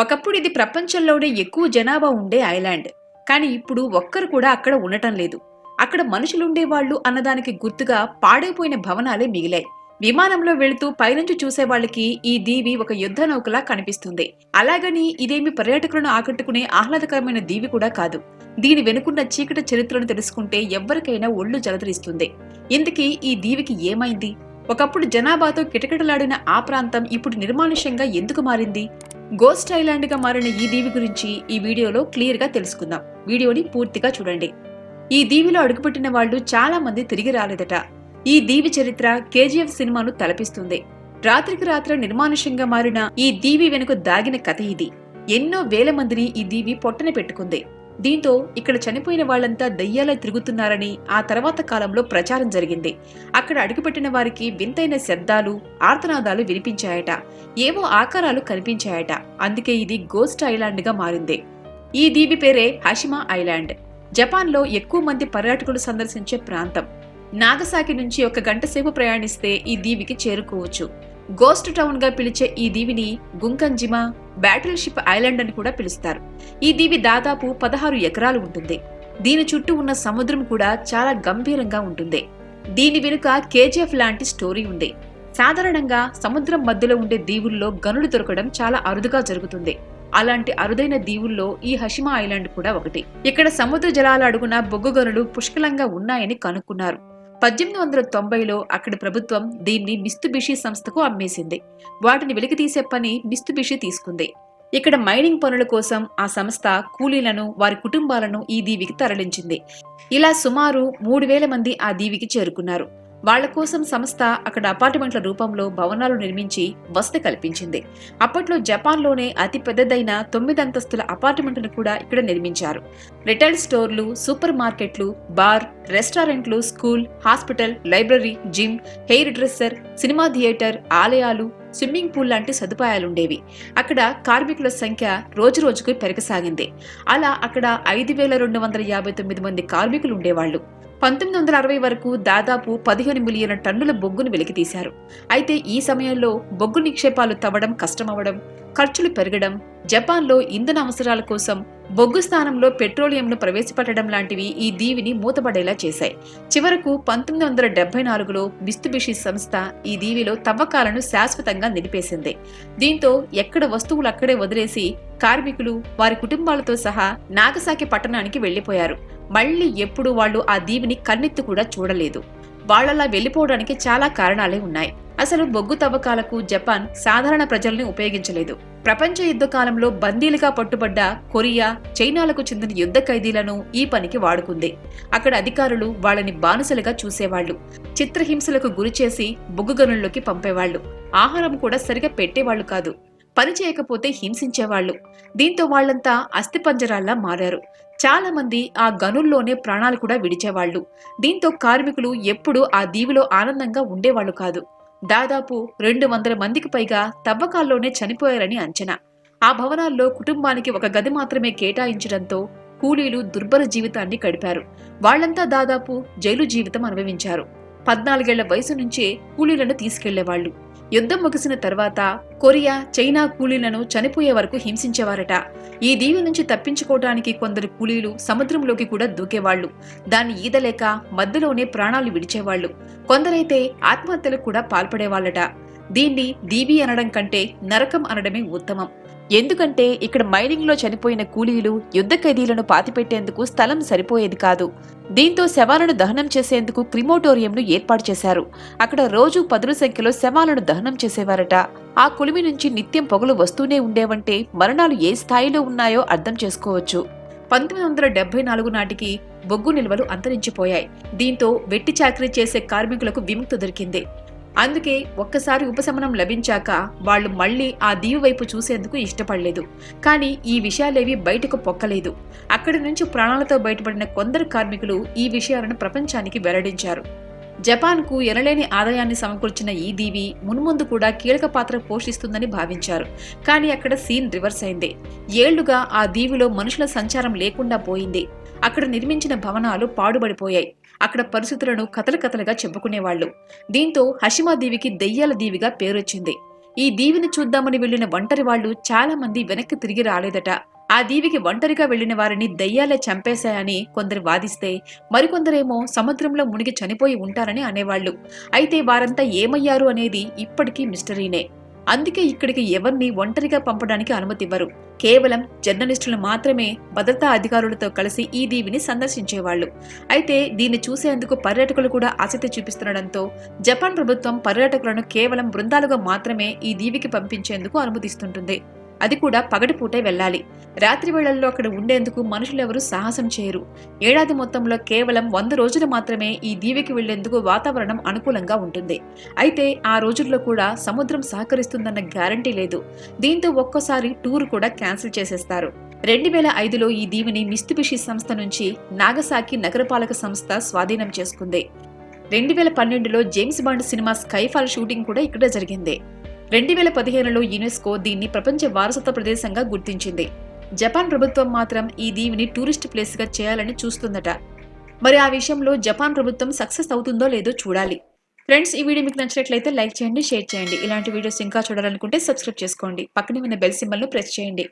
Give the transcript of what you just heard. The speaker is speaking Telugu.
ఒకప్పుడు ఇది ప్రపంచంలోనే ఎక్కువ జనాభా ఉండే ఐలాండ్. కానీ ఇప్పుడు ఒక్కరు కూడా అక్కడ ఉండటం లేదు. అక్కడ మనుషులుండేవాళ్ళు అన్నదానికి గుర్తుగా పాడైపోయిన భవనాలే మిగిలాయి. విమానంలో వెళుతూ పైనుంచి చూసేవాళ్ళకి ఈ దీవి ఒక యుద్ధ నౌకలా కనిపిస్తుంది. అలాగని ఇదేమి పర్యాటకులను ఆకట్టుకునే ఆహ్లాదకరమైన దీవి కూడా కాదు. దీని వెనుకున్న చీకటి చరిత్రను తెలుసుకుంటే ఎవ్వరికైనా ఒళ్ళు జలదరిస్తుంది ఇందుకీ ఈ దీవికి ఏమైంది? ఒకప్పుడు జనాభాతో కిటకిటలాడిన ఆ ప్రాంతం ఇప్పుడు నిర్మానుష్యంగా ఎందుకు మారింది? గోస్ట్ ఐలాండ్గా మారిన ఈ దీవి గురించి ఈ వీడియోలో క్లియర్గా తెలుసుకుందాం. వీడియోని పూర్తిగా చూడండి. ఈ దీవిలో అడుగుపెట్టిన వాళ్ళు చాలా మంది తిరిగి రాలేదట. ఈ దీవి చరిత్ర కేజీఎఫ్ సినిమాను తలపిస్తుంది. రాత్రికి రాత్ర నిర్మానుష్యంగా మారిన ఈ దీవి వెనుక దాగిన కథ ఇది. ఎన్నో వేల మందిని ఈ దీవి పొట్టన పెట్టుకుంది. దీంతో ఇక్కడ చనిపోయిన వాళ్ళంతా దయ్యాలై తిరుగుతున్నారని ఆ తర్వాత కాలంలో ప్రచారం జరిగింది. అక్కడ అడుగుపెట్టిన వారికి వింతైన శబ్దాలు ఆర్తనాదాలు వినిపించాయట. ఏవో ఆకారాలు కనిపించాయట. అందుకే ఇది గోస్ట్ ఐలాండ్గా మారింది. ఈ దీవి పేరే హషిమా ఐలాండ్. జపాన్లో ఎక్కువ మంది పర్యాటకులు సందర్శించే ప్రాంతం. నాగసాకి నుంచి ఒక గంట సేపు ప్రయాణిస్తే ఈ దీవికి చేరుకోవచ్చు. గోస్ట్ టౌన్గా పిలిచే ఈ దీవిని గుంకంజిమా బ్యాటిల్ షిప్ ఐలాండ్ అని కూడా పిలుస్తారు. ఈ దీవి దాదాపు పదహారు ఎకరాలు ఉంటుంది. దీని చుట్టూ ఉన్న సముద్రం కూడా చాలా గంభీరంగా ఉంటుంది. దీని వెనుక కేజీఎఫ్ లాంటి స్టోరీ ఉంది. సాధారణంగా సముద్రం మధ్యలో ఉండే దీవుల్లో గనులు దొరకడం చాలా అరుదుగా జరుగుతుంది. అలాంటి అరుదైన దీవుల్లో ఈ హషిమా ఐలాండ్ కూడా ఒకటి. ఇక్కడ సముద్ర జలాల అడుగున బొగ్గు గనులు పుష్కలంగా ఉన్నాయని కనుక్కున్నారు. పద్దెనిమిది వందల తొంభైలో అక్కడి ప్రభుత్వం దీన్ని మిస్తుబిషి సంస్థకు అమ్మేసింది. వాటిని వెలికితీసే పని మిస్తుబిషి తీసుకుంది. ఇక్కడ మైనింగ్ పనుల కోసం ఆ సంస్థ కూలీలను వారి కుటుంబాలను ఈ దీవికి తరలించింది. ఇలా సుమారు మూడు వేల మంది ఆ దీవికి చేరుకున్నారు. వాళ్ళ కోసం సంస్థ అక్కడ అపార్ట్మెంట్ల రూపంలో భవనాలు నిర్మించి వసతి కల్పించింది. అప్పట్లో జపాన్లోనే అతి పెద్దదైన తొమ్మిది అంతస్తుల అపార్ట్మెంట్ను కూడా ఇక్కడ నిర్మించారు. రిటైల్ స్టోర్లు సూపర్ మార్కెట్లు బార్ రెస్టారెంట్లు school hospital library gym hairdresser cinema theatre ఆలయాలు స్విమ్మింగ్ పూల్ లాంటి సదుపాయాలుండేవి. అక్కడ కార్మికుల సంఖ్య రోజు రోజుకు పెరగసాగింది. అలా అక్కడ ఐదు వేల రెండు వందల యాభై తొమ్మిది మంది కార్మికులు ఉండేవాళ్ళు పంతొమ్మిది వందల అరవై వరకు దాదాపు పదిహేను మిలియన్ల టన్నుల బొగ్గును వెలికితీశారు. అయితే ఈ సమయంలో బొగ్గు నిక్షేపాలు తవ్వడం కష్టమవడం ఖర్చులు పెరగడం జపాన్లో ఇంధన అవసరాల కోసం బొగ్గు స్థానంలో పెట్రోలియంను ప్రవేశపెట్టడం లాంటివి ఈ దీవిని మూతపడేలా చేశాయి. చివరకు పంతొమ్మిది వందల డెబ్బై నాలుగులో మిస్తుబిషి సంస్థ ఈ దీవిలో తవ్వకాలను శాశ్వతంగా నిలిపేసింది. దీంతో ఎక్కడ వస్తువులు అక్కడే వదిలేసి కార్మికులు వారి కుటుంబాలతో సహా నాగసాకి పట్టణానికి వెళ్ళిపోయారు మళ్ళీ ఎప్పుడు వాళ్ళు ఆ దీవిని కన్నెత్తి కూడా చూడలేదు. వాళ్ళలా వెళ్ళిపోవడానికి చాలా కారణాలే ఉన్నాయి. అసలు బొగ్గు తవ్వకాలకు జపాన్ సాధారణ ప్రజల్ని ఉపయోగించలేదు. ప్రపంచ యుద్ధ కాలంలో బందీలుగా పట్టుబడ్డ కొరియా చైనాలకు చెందిన యుద్ధ ఖైదీలను ఈ పనికి వాడుకుంది. అక్కడ అధికారులు వాళ్ళని బానిసలుగా చూసేవాళ్ళు చిత్రహింసలకు గురిచేసి బొగ్గు గనుల్లోకి పంపేవాళ్ళు ఆహారం కూడా సరిగా పెట్టేవాళ్ళు కాదు. పని చేయకపోతే హింసించేవాళ్ళు దీంతో వాళ్ళంతా అస్థిపంజరాల్లా మారారు. చాలా మంది ఆ గనుల్లోనే ప్రాణాలు కూడా విడిచేవాళ్ళు దీంతో కార్మికులు ఎప్పుడూ ఆ దీవిలో ఆనందంగా ఉండేవాళ్ళు కాదు. దాదాపు రెండు వందల మందికి పైగా తవ్వకాల్లోనే చనిపోయారని అంచనా. ఆ భవనాల్లో కుటుంబానికి ఒక గది మాత్రమే కేటాయించడంతో కూలీలు దుర్భర జీవితాన్ని గడిపారు. వాళ్ళంతా దాదాపు జైలు జీవితం అనుభవించారు. పద్నాలుగేళ్ళ వయసు నుంచే కూలీలను తీసుకెళ్ళేవాళ్ళు యుద్ధం ముగిసిన తర్వాత కొరియా చైనా కూలీలను చనిపోయే వరకు హింసించేవారట. ఈ దీవి నుంచి తప్పించుకోవటానికి కొందరు కూలీలు సముద్రంలోకి కూడా దూకేవాళ్ళు దాన్ని ఈదలేక మధ్యలోనే ప్రాణాలు విడిచేవాళ్ళు కొందరైతే ఆత్మహత్యలకు కూడా పాల్పడేవాళ్ళట దీన్ని దీవి అనడం కంటే నరకం అనడమే ఉత్తమం. ఎందుకంటే ఇక్కడ మైనింగ్లో చనిపోయిన కూలీలు యుద్ధ ఖైదీలను పాతిపెట్టేందుకు స్థలం సరిపోయేది కాదు. దీంతో శవాలను దహనం చేసేందుకు క్రిమోటోరియంను ఏర్పాటు చేశారు. అక్కడ రోజు పదుల సంఖ్యలో శవాలను దహనం చేసేవారట. ఆ కులిమి నుంచి నిత్యం పొగలు వస్తూనే ఉండేవంటే మరణాలు ఏ స్థాయిలో ఉన్నాయో అర్థం చేసుకోవచ్చు. పంతొమ్మిది వందల డెబ్బై నాలుగు నాటికి బొగ్గు నిల్వలు అంతరించిపోయాయి. దీంతో వెట్టి చాకరీ చేసే కార్మికులకు విముక్తి దొరికింది. అందుకే ఒక్కసారి ఉపశమనం లభించాక వాళ్ళు మళ్ళీ ఆ దీవి వైపు చూసేందుకు ఇష్టపడలేదు. కానీ ఈ విషయాలేవి బయటకు పొక్కలేదు. అక్కడి నుంచి ప్రాణాలతో బయటపడిన కొందరు కార్మికులు ఈ విషయాలను ప్రపంచానికి వెల్లడించారు. జపాన్కు ఎనలేని ఆదాయాన్ని సమకూర్చిన ఈ దీవి మున్ముందు కూడా కీలక పాత్ర పోషిస్తుందని భావించారు. కానీ అక్కడ సీన్ రివర్స్ అయింది. ఏళ్ళుగా ఆ దీవిలో మనుషుల సంచారం లేకుండా పోయింది. అక్కడ నిర్మించిన భవనాలు పాడుబడిపోయాయి. అక్కడ పరిస్థితులను కథలు కథలుగా చెప్పుకునేవాళ్ళు దీంతో హషిమాదేవికి దెయ్యాల దీవిగా పేరొచ్చింది. ఈ దీవిని చూద్దామని వెళ్ళిన ఒంటరి వాళ్ళు చాలా మంది వెనక్కి తిరిగి రాలేదట. ఆ దీవికి ఒంటరిగా వెళ్ళిన వారిని దయ్యాలే చంపేశాయని కొందరు వాదిస్తే మరికొందరేమో సముద్రంలో మునిగి చనిపోయి ఉంటారని అనేవాళ్ళు అయితే వారంతా ఏమయ్యారు అనేది ఇప్పటికీ మిస్టరీనే. అందుకే ఇక్కడికి ఎవరిని ఒంటరిగా పంపడానికి అనుమతి ఇవ్వరు. కేవలం జర్నలిస్టులు మాత్రమే భద్రతా అధికారులతో కలిసి ఈ దీవిని సందర్శించేవాళ్ళు అయితే దీన్ని చూసేందుకు పర్యాటకులు కూడా ఆసక్తి చూపిస్తుండడంతో జపాన్ ప్రభుత్వం పర్యాటకులను కేవలం బృందాలుగా మాత్రమే ఈ దీవికి పంపించేందుకు అనుమతిస్తుంటుంది. అది కూడా పగటిపూటే వెళ్ళాలి. రాత్రి వేళల్లో అక్కడ ఉండేందుకు మనుషులెవరూ సాహసం చేయరు. ఏడాది మొత్తంలో కేవలం వంద రోజులు మాత్రమే ఈ దీవికి వెళ్ళేందుకు వాతావరణం అనుకూలంగా ఉంటుంది. అయితే ఆ రోజుల్లో కూడా సముద్రం సహకరిస్తుందన్న గ్యారంటీ లేదు. దీంతో ఒక్కోసారి టూర్ కూడా క్యాన్సిల్ చేసేస్తారు. రెండు వేల ఐదులో ఈ దీవిని మిస్తుబిషి సంస్థ నుంచి నాగసాకి నగరపాలక సంస్థ స్వాధీనం చేసుకుంది. రెండు వేల పన్నెండులో James Bond cinema Skyfall shooting కూడా ఇక్కడ జరిగింది. రెండు వేల పదిహేనులో యునెస్కో దీన్ని ప్రపంచ వారసత్వ ప్రదేశంగా గుర్తించింది. జపాన్ ప్రభుత్వం మాత్రం ఈ దీవిని టూరిస్ట్ ప్లేస్గా చేయాలని చూస్తుందట. మరి ఆ విషయంలో జపాన్ ప్రభుత్వం సక్సెస్ అవుతుందో లేదో చూడాలి. ఫ్రెండ్స్ ఈ వీడియో మీకు నచ్చినట్లయితే లైక్ చేయండి షేర్ చేయండి. ఇలాంటి వీడియోస్ ఇంకా చూడాలనుకుంటే సబ్స్క్రైబ్ చేసుకోండి. పక్కనే ఉన్న బెల్ సింబల్ను ప్రెస్ చేయండి.